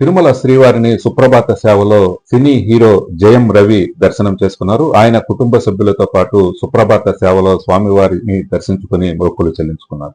తిరుమల శ్రీవారిని సుప్రభాత సేవలో సినీ హీరో జయం రవి దర్శనం చేసుకున్నారు ఆయన కుటుంబ సభ్యులతో పాటు సుప్రభాత సేవలో స్వామివారిని దర్శించుకుని మొక్కులు చెల్లించుకున్నారు